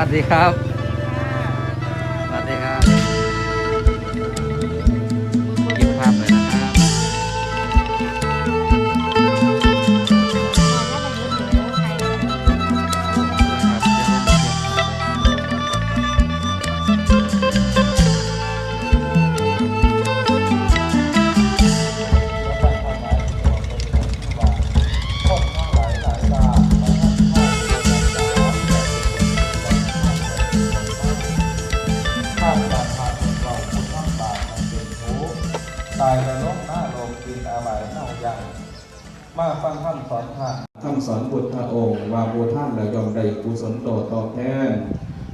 วัสดีครับ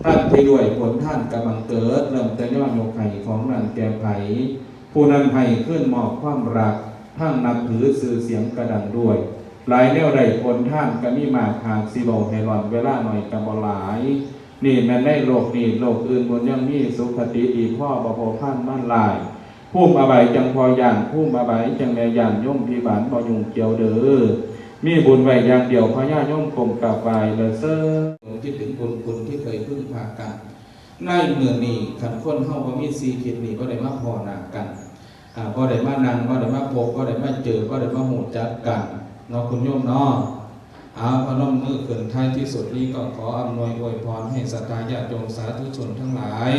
ท่านที่ด้วยผลท่านกำลังเกิด เริ่มจะย้อนโยกไข่ของนันแก่ไผผู้นั้นให้ขึ้นหมอบความรักทั้งนับถือสื่อเสียงกระดังด้วย หลายแนวใดผลท่านก็มีมากหากสิบอให้หลอนเวลาหน่อยกับหลาย นี่แม่นได้โลกนี่โลกอื่นบนยังมีสุขติอีพ่อบพพันมั่นลายผู้มาใบจังพอย่างผู้มาใบจังแม่ย่านย่อมพิบานบ่ยุงเกี่ยวเด้อ มีบุญไว้อย่างเดียวพญาย่อมกลมกับไว้เลยเซอคิดถึงบุญคุณที่เคยพึ่งพากัน ในเมืองนี้ขันคนเฮาบ่มีสีคิดนี่บ่ได้มาพอนากันอ่าบ่ได้มานั่งบ่ได้มาพบบ่ได้มาเจอบ่ได้มาหูจักกันเนาะคุณโยมเนาะอาพนมมือขึ้นท้ายที่สุดนี้ก็ขออำนวยอวยพรให้สัตยาญาติโยมสาธุชนทั้งหลาย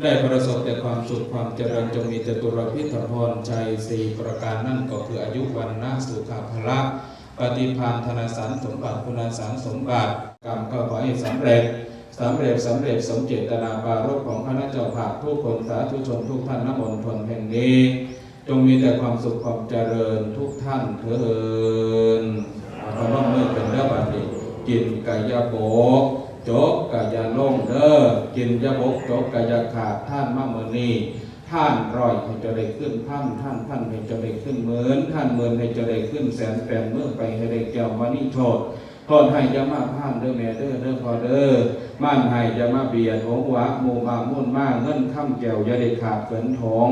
ได้ประสบแต่ความสุขความเจริญจงมีจตุรพิธพรชัยสี่ประการนั่นก็คืออายุวันนาสุขภละ ปฏิภาณธนสารสมบัติคุณสารสมบัติกรรมก็ขอให้สำเร็จสำเร็จสำเร็จสมเจตนาปารภของคณะเจ้าภาพทุกคนสาธุชนทุกท่านนมนทนแห่งนี้ จงมีแต่ความสุขความเจริญทุกท่านเถิดพระน้องเมื่อเป็นเรื่องบัดนี้กินกายโบกจกกายาลงเด้อกินยาบกจกกายขาดท่านมะมนี ท่านรอยให้จะได้ขึ้นพันท่านพันให้จะได้ขึ้นเหมื่นท่านหมื่นให้จะได้ขึ้นแสนแปดเมื่อไปให้ได้แก้ววานิโชดทอนให้จะมาพานเด้อแม่เด้อเด้อพอเด้อม่านให้จะมาเบียดหงวะมูมามุ่นมากเงินข้ามแก้วยาได้ขาดเขินถอง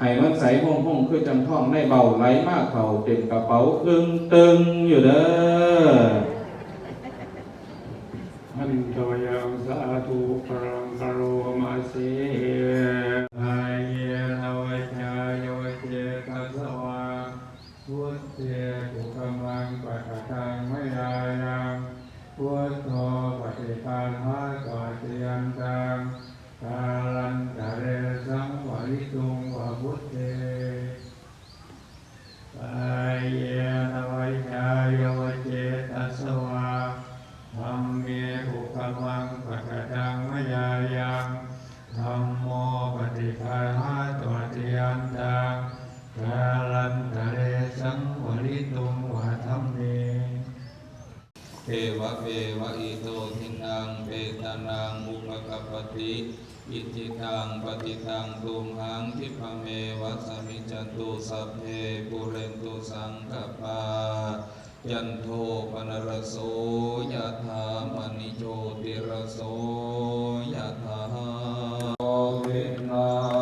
ให้มันใสห้องห้องคือจังท่องในเบาไหลมากเข่าเต็มกระเป๋าอึ้งตึงอยู่เด้อ ああ。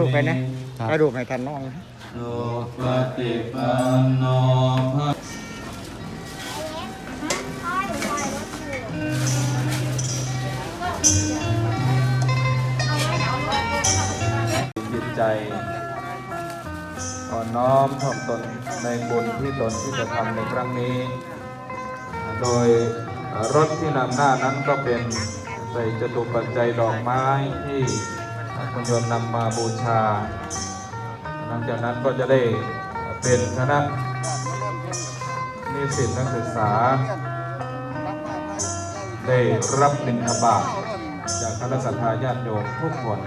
รูปไปนะให้รูปให้ท่านน้องโลปฏิปันโนภะอ่อนน้อมถ่อมตนในบุญที่ตนที่จะทำในครั้งนี้ โดยรถที่นำหน้านั้นก็เป็นใส่จตุปัจจัยดอกไม้ที่ คุณโยมนำมาบูชา หลังจากนั้นก็จะได้เป็นคณะนิสิตนักศึกษา ได้รับบิณฑบาตจากคณะสัตยาญาติโยมทุกคน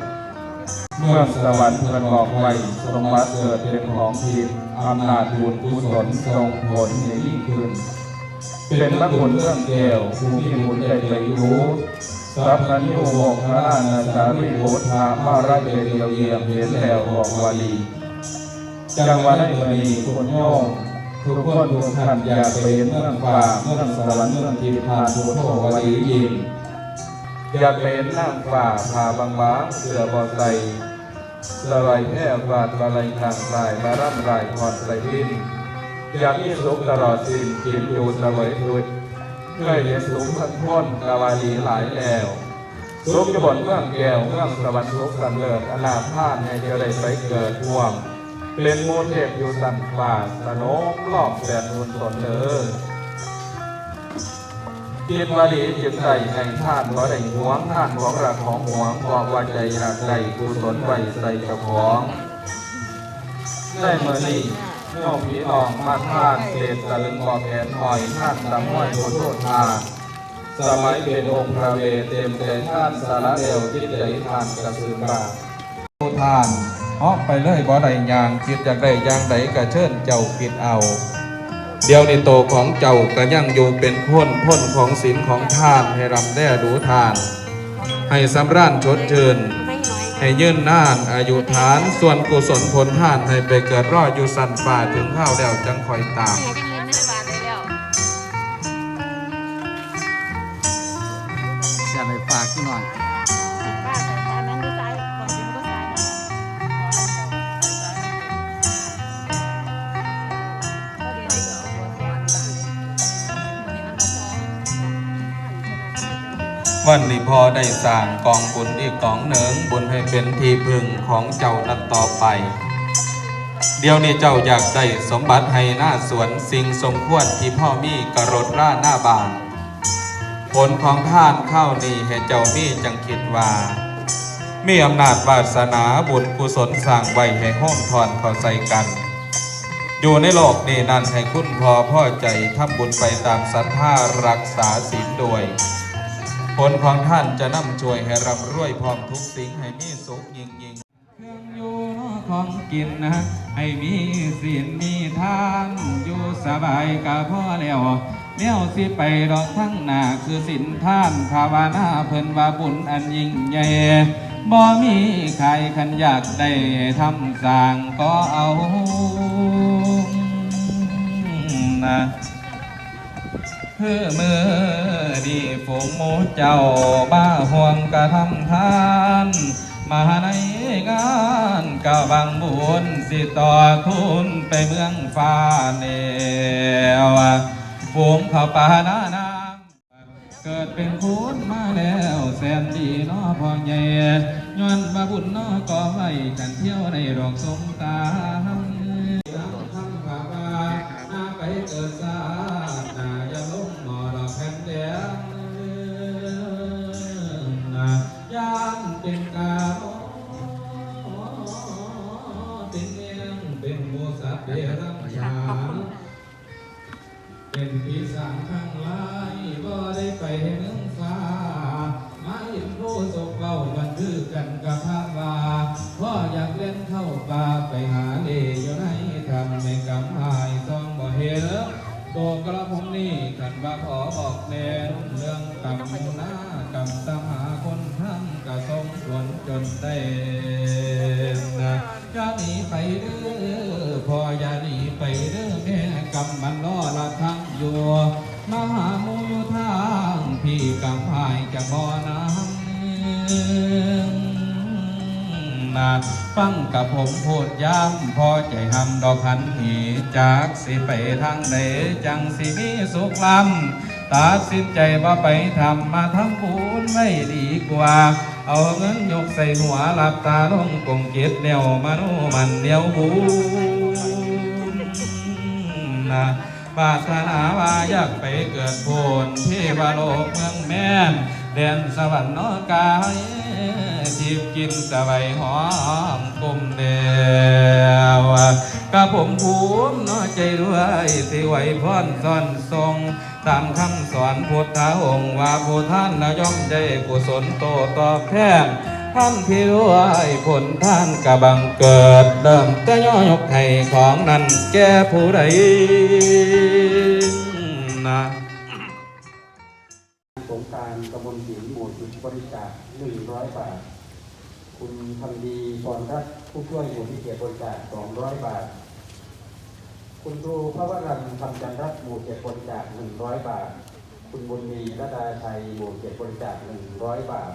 เมื่อสวรรค์เพิ่นบอกไว้สมบัติเกิดเป็นของทีมอำนาจบุญกุศลทรงผลให้ยิ่งขึ้น เป็นพระคุณเรื่องแก้วผู้มีบุญได้ไปรู้ สัพพัญญูโมกขรานาสาริโภธามาราเบเดียวเยียมเห็นแล้วบอกวาลีจังหวัดในมือนีคนโยมทุกคนทุกท่านอย่ากไปเห็นเมืองฟ้าเมืองสวรรค์เมืองทิพย์ผ่านพุทโธวาลียินอย่ากไปเห็นน้ำฟ้าผ่าบางบางเสือบอใสสลายแพร่บาดบาลัยทางสายมาร่ำไรพรใสพินอย่ามีสุขตลอดสิ้นกินอยู่สวยทุก ดเคยเห็นสุขพันพ้นกาวาลีหลายแล้วสุขจะบนเมืองแก้วเมืองสวรรค์สุขสันเลิศอนาพาดในเดียวได้ไปเกิดห่วงเป็นมูลเทพอยู่สันป่าสนมรอบแสนมูลสนเด้อกินวาลีจึงใดแห่งท่านบ่ได้หวงท่านของรักของหวงบอกว่าใจรักใดกุศลไว้ใส่เจ้าของได้เมื่อนี้ โยมพี่น้องมาท่านเศษตะลึงบอแขนหอยท่านตะห้อยโพโทษทาสมัยเป็นองค์พระเวเต็มใจท่านสารเดวจิตใจท่านกระสือบาโทานออไปเลยบ่ได้ยางคิดอยากได้ยางใดก็เชิญเจ้าคิดเอา เดียวในโตของเจ้าก็ยังอยู่เป็นพ้นพ้นของศีลของทานให้รำแด้ดูทาน ให้สำราญชดเชิญ ให้ยื่นนานอายุฐาน ส่วนกุศลผลทานให้ไปเกิดรอดอยู่สันป่าถึงข้าวแล้วจังคอยตาม วันนี้พอได้สร้างกองบุญอีกกองหนึ่งบุญให้เป็นที่พึ่งของเจ้านัดต่อไป เดี๋ยวนี้เจ้าอยากได้สมบัติให้หน้าสวนสิ่งสมควรที่พ่อมีกระรดร่าหน้าบานผลของท่านเข้านี่ให้เจ้ามีจังคิดว่า มีอำนาจวาสนาบุญกุศลสร้างไว้ให้ห้อมทอนเข้าใส่กัน อยู่ในโลกนี้นั่นให้คุณพอพ่อใจทำบุญไปตามศรัทธารักษาศีลโดย ผลของท่านจะนำช่วยให้ร่ำรวยพร้อมทุกสิ่งให้มีสุขยิ่งยิ่งเครื่องอยู่ของกินนะให้มีศีลมีทานอยู่สบายกะพ่อแล้วแนวสิไปดอกทั้งหน้าคือศีลท่านภาวนาเพิ่นว่าบุญอันยิ่งใหญ่บ่มีใครคันอยากได้ทำสร้างก็เอานะ เพื่อมือดีฝูงหมูเจ้าบ้าห่วงกระทำทาน มาในงานกะบังบุญสิต่อทุนไปเมืองฟ้าเนวฝูงเขาป่านาน้ำเกิดเป็นคุณมาแล้วแสนดีน้อพองใหญ่ย้อนมาบุญน้อก็ไว้กันเที่ยวในดอกสงตามทำภาวานาไปเกิดสา รัจฉานเป็นปีศาจข้างหลายบ่ได้ไปเมืองฟ้ามาเห็นผู้ศกเบาบันทึกกันกับพระว่าพ่ออยากเล่นเข้าป่าไปหาเล่อยู่ในทำในกำหายต้องบ่เห็นตัวกระผมนี่กันว่าขอบอกแน่นเรื่องกรรมหน้ากรรมตามหาคนทำกระทรงผลจนได้นะอย่าหนีไปเด้อพ่ มันล่อละทั้งอยู่มหามูอยู่ทางพี่กำพายจะบ่อน้ำนะฟังกับผมพูดย้ำพอใจทำดอกขันหีจากสิไปทางใดจังสิมีสุขลำตัดสินใจว่าไปทำมาทำบุญไม่ดีกว่าเอาเงินยกใส่หัวหลับตาลงกงเก็บแนวมโนมันเดียวบุญ นะปารถนาวาอยากไปเกิดโพนเทวโลกเมืองแม่นแดนสวรรค์นกายจีบกินสบายหอมกลมเดียวกระผมภูมิน้อใจด้วยสิไหวพรซ่อนทรง ตามคำสอนพุทธองค์ว่าผู้ท่านนะย่อมได้กุศลโตตอบแทน ท่านที่รวยผลท่านกะบังเกิด เริ่มจะย่อยกให้ของนั้นแก่ผู้ใดนะสงกรารตำบลหินหมู่สิบบริจาคหนึ่งร้อยบาท คุณพันดีพรรัตน์ผู้ช่วยหมู่ที่เกียบริจาคสองร้อยบาท คุณครูพระวรันทำจันทรัตน์หมู่เจ็ดบริจาคหนึ่งร้อยบาท คุณบุญมีระดาชัยหมู่เจ็ดบริจาคหนึ่งร้อยบาท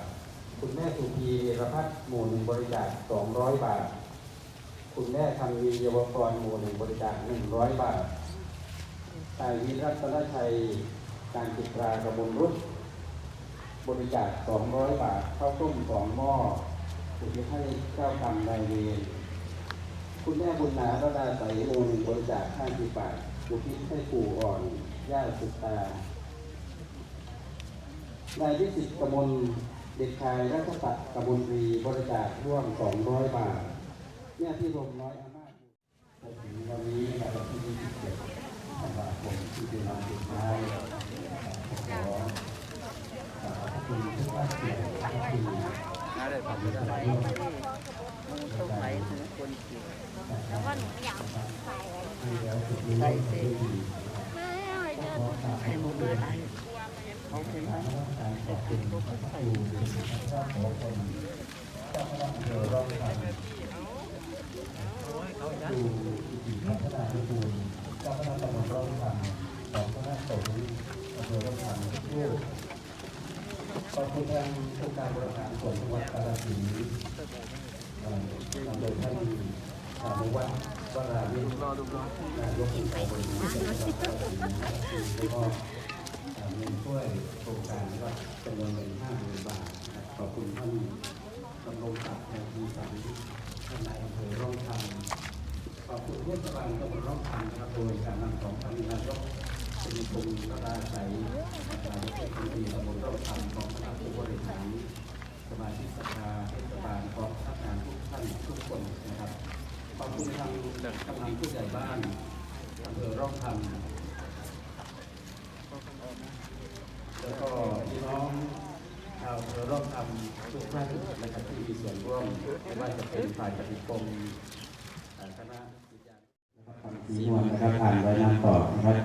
คุณแม่สุพีเอรพัฒน์หมู่หนึ่งบริจาคสองร้อยบาท คุณแม่ทำมีเยาวกรหมู่หนึ่งบริจาคหนึ่งร้อยบาทนายวิรัตนชัยการจิตรากระมวลรุษบริจาค200 บาทข้าวต้มสองหม้ออุทิศให้เจ้ากรรมนายเวรคุณแม่บุญนาระดาใสโอนบริจาค50บาทอุทิศให้ปู่อ่อนย่าสุตานายวิสิตกมล เด็กชายรัชตัดกมลตรีบริจาคร่วม 200 บาทเนี่ยที่รวมน้อยอามาตย์ถึงวันนี้นะครับที่27ธันวาคมที่เป็นวันสุดท้ายขอขอบคุณทุกท่านที่ให้ที่ทำในส่วนร่วมสงสัยถึงคนเกี่ยวแล้วก็หนูอยากใส่ไว้ให้แล้วสุดนี้ด้วยดีไอ้หมูเบิร์ดเขาเป็นไงการ ขอบคุณทุกท่านที่ขอคนเจ้าพระอำเภอร่องคำดูดีพัฒนาพิบูลเจ้าพระตำบลร่องคำของพระสงฆ์อำเภอร่องคำทุกรูปขอบคุณทางองค์การบริหารส่วนจังหวัดกาฬสินธุ์เอ่อนำโดยท่านสามุวัฒน์วราวิทย์นายกองค์การบริหารส่วนจังหวัดกาฬสินธุ์แล้วก็ คุณเทศบาลตำบลร่องคำนะครับโดยการนำของท่านนายกเป็นคุณกราใสนายกเทศมนตรีตำบลร่องคำของคณะผู้บริหารสมาชิกสภาเทศบาลพร้อมพนักงานทุกท่านทุกคนนะครับขอบคุณทางกำลังผู้ใหญ่บ้านอำเภอร่องคำแล้วก็พี่น้องชาวอำเภอร่องคำทุกท่านนะครับที่มีส่วนร่วมไม่ว่าจะเป็นฝ่ายปฏิคมเอ่อคณะ นะครับทำสีนวลนะครับผ่านรายงาต่อนะครับ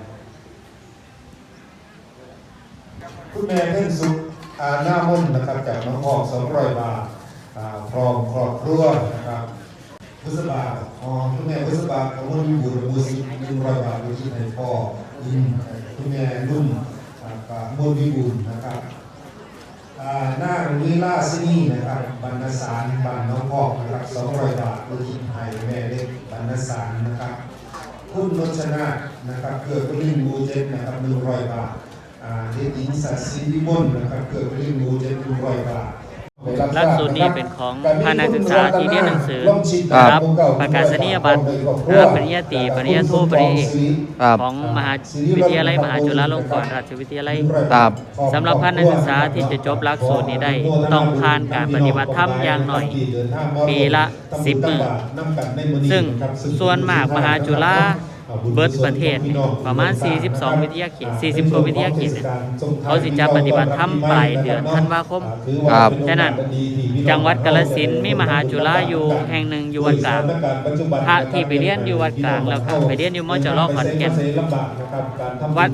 คุณแม่เพ่งสุขอาหน้ามนต์นะครับจากน้องพอกสองร้อยบาทพร้อมครอบครัวนะครับพุทธบาทอ๋อคุณแม่พุทธบาทกมลวิบูลบูสิหนึ่งร้อยบาทบูสิให้พ่ออืมคุณแม่รุ่นอ่ากมลวิบูลนะครับหน้าวิลาสินีนะครับบรรณสารบันน้องพอกนะครับสองร้อยบาทบูสิให้แม่เล็กบรรณสารนะครับ คุณนชนานะครับเกิดไปริมบูเจ็ดนะครับหนึ่งร้อยบาทเด็กหญิงสัตย์ศรีวิมลนะครับเกิดไปริมบูเจ็ดหนึ่งร้อยบาท หลักสูตรนี้เป็นของพานักศึกษาที่เรียนหนังสือครับประกาศนียบัตรนะครับปริญญาตรีปริญญาโทปริญญาเอกครับของมหาวิทยาลัยมหาจุฬาลงกรณราชวิทยาลัยครับสำหรับพานักศึกษาที่จะจบหลักสูตรนี้ได้ต้องผ่านการปฏิบัติธรรมอย่างหน่อยปีละ10มื้อซึ่งส่วนมากมหาจุฬา เบิร์ดประเทศเนี่ยประมาณ 42 วิทยาเขต 40กว่าวิทยาเขตเนี่ยเขาสิจะปฏิบัติธรรมปลายเดือนธันวาคมครับฉะนั้นจังหวัดกาฬสินธุ์มีมหาจุฬาอยู่แห่งหนึ่งอยู่วัดกลางพระที่ไปเรียนอยู่วัดกลางแล้วก็ไปเรียนอยู่มจรขอนแก่น วัด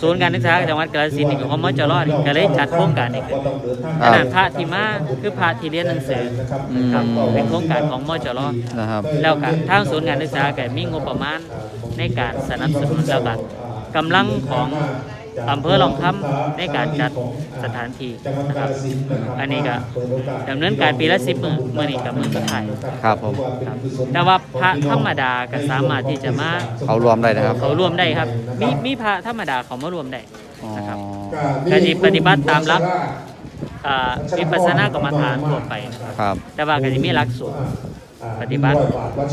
ศูนย์การศึกษาจังหวัดกาฬสินธุ์นี่ของมจรนี่ก็เลยจัดโครงการนี้ขึ้นฉะนั้นพระที่มาคือพระที่เรียนหนังสือครับเป็นโครงการของมจรนะครับแล้วก็ทางศูนย์การศึกษาก็มีงบประมาณในการสนับสนุนแล้วก็กำลังของ อำเภอหลองคำในการจัดสถานที่นะครับอันนี้ก็ดำเนินการปีละ10มื้อมื้อนี้ก็มื้อสุดท้ายครับผมครับแต่ว่าพระธรรมดาก็สามารถที่จะมาเขารวมได้นะครับ เขารวมได้ครับ มีมีพระธรรมดาเขามารวมได้อ๋อนะครับก็ก็สิปฏิบัติตามหลักอ่าวิปัสสนากรรมฐานทั่วไปครับ แต่ว่าก็จะมีหลักสูตรปฏิบัติ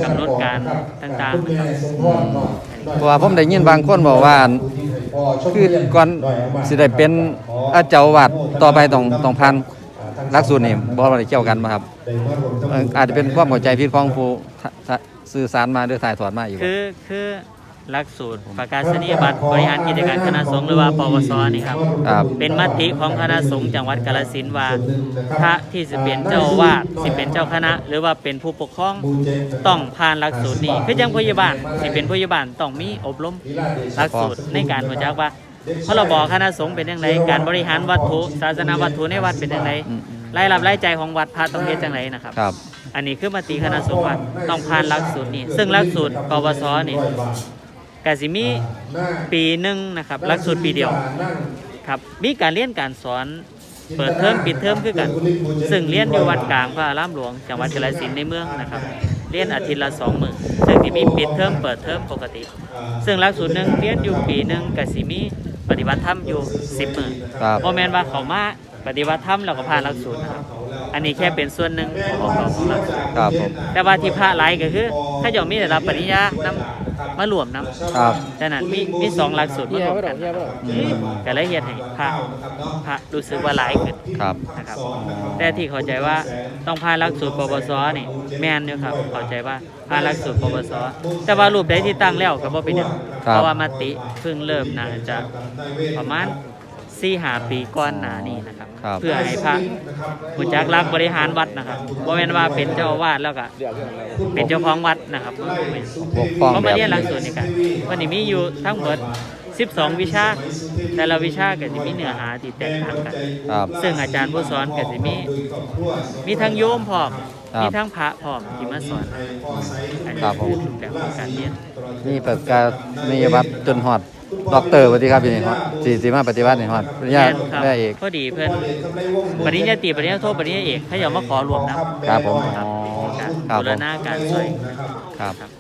กำหนดการต่างๆคุณแม่สมพรเนาะเพราะว่าผมได้ยินบางคนบอกว่า คือก่อนสิได้เป็นอาเจ้าวาดต่อไปต้องต้องพันลักสูตรนี่บ่ได้เกี่ยวกันมาครับ อาจจะเป็นความเข้าใจผิดของผู้สื่อสารมาหรือถ่ายถอดมาอีกบ่คือคือ หลักสูตรประกาศนียบัตรบริหารกิจการคณะสงฆ์หรือว่าปวสนี่ครับ ครับ เป็นมติของคณะสงฆ์จังหวัดกาฬสินธุ์ว่าพระที่สิเป็นเจ้าอาวาสสิเป็นเจ้าคณะ หรือว่าเป็นผู้ปกครองต้องผ่านหลักสูตรนี้คือจังพยาบาลสิเป็นพยาบาลต้องมีอบรมหลักสูตรในการรู้จักว่าพรบคณะสงฆ์เป็นอย่างไรการบริหารวัตถุศาสนาวัตถุในวัดเป็นอย่างไรอืมรายรับรายจ่ายของวัดพระต้องเฮ็ดจังไรนะครับ ครับ อันนี้คือมติคณะสงฆ์ว่าต้องผ่านหลักสูตรนี้ ซึ่งหลักสูตรปวสนี่ กสิมีปีหนึ่งนะครับหลักสูตรปีเดียวครับมีการเรียนการสอนเปิดเทอมปิดเทอมคือกัน ซึ่งเรียนอยู่วัดกลางพระอารามหลวงจังหวัดกาฬสินธุ์ในเมืองนะครับ เรียนอาทิตย์ละสองมื้อซึ่งที่มีปิดเทอมเปิดเทอมปกติ ซึ่งหลักสูตรหนึ่งเรียนอยู่ปีหนึ่งกสิมีปฏิบัติธรรมอยู่สิบมื้อครับโมแมนว่าเขามาปฏิบัติธรรมแล้วก็ผ่านหลักสูตรนะครับ อันนี้แค่เป็นส่วนหนึ่งของของของหลักสูตรครับผมแต่ว่าที่พระหลายก็คือ ถ้าเจ้ามีได้รับปริญญานำ มารวมนำครับดังนั้นมีมีสองหลักสูตรมารวมกันก็เลยเฮ็ดให้พระพระรู้สึกว่าหลายขึ้นครับนะครับ แต่ที่เข้าใจว่าต้องผ่านหลักสูตรปวสนี่แม่นอยู่ครับเข้าใจว่าผ่านหลักสูตรปวสแต่ว่ารูปใดที่ตั้งแล้วก็บ่เป็นหยังครับเพราะว่ามติเพิ่งเริ่มน่าจะประมาณ 4 5ปีก่อนหน้านี้นะครับ ครับ เพื่อให้พระผู้จักรักบริหารวัดนะครับบ่แม่นว่าเป็นเจ้าอาวาสแล้วก็เป็นเจ้าของวัดนะครับบ่แม่น ปกป้องเขาแบมาบ เรียนหลักสูตรนี่กันวันนี้มีอยู่ทั้งหมด 12 วิชา แต่ละวิชาก็จะมีเนื้อหาที่แตกต่างกัน ครับ ซึ่งอาจารย์ผู้สอนก็จะมี มีทั้งโยมพร้อม ครับมีทั้งพระพร้อมที่มาสอนอันนี้ครับผม คือรูปแบบของการเรียน นี่ประกาศนียบัตรจนฮอด ด็อกเตอร์สวัสดีครับพี่นี่ฮอดสิสิมาปฏิบัตินี่ฮอดปริญญาแม่นครับได้เอกพอดีเพื่อนปริญญาตรีปริญญาโทปริญญาเอกเขาอยากมาขอรวมนะครับครับผมครับอ๋อการครับบูผรมณาการช่วยครับครับ